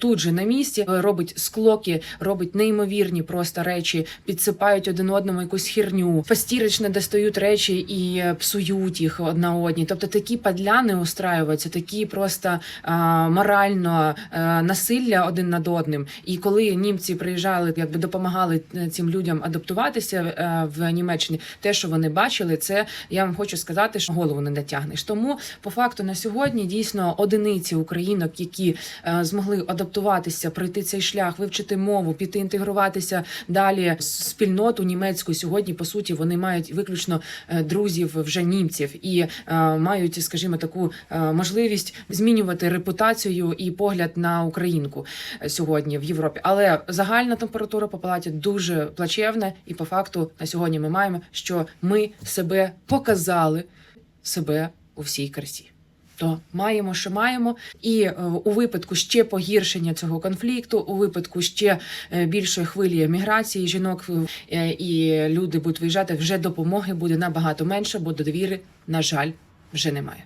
тут же на місці, е, робить склоки, робить неймовірні просто речі, підсипають один одному якусь хірню, постірично достають речі і е, псують їх одна одній. Тобто такі падляни устраюються, такі просто а, морально е, насилля один над одним. І коли німці приїжджали, якби допомагали цим людям адаптуватися е, в Німеччині, те, що вони бачили, це я вам хочу сказати, що голову не натягнеш. Тому по факту на сьогодні дійсно одиниці українок, які е, змогли адаптуватися, пройти цей шлях, вивчити мову, піти інтегруватися далі спільноту німецьку. Сьогодні по суті вони мають виключно е, друзів вже німців і е, мають, скажімо, таку е, можливість змінювати репутацію і погляд на українку сьогодні в Європі. Але загальна температура по палаті дуже плачевна, і по факту на сьогодні ми маємо, що ми себе показали себе у всій красі. То маємо, що маємо, і е, у випадку ще погіршення цього конфлікту, у випадку ще е, більшої хвилі міграції жінок е, і люди будуть виїжджати, вже допомоги буде набагато менше, бо довіри, на жаль, вже немає.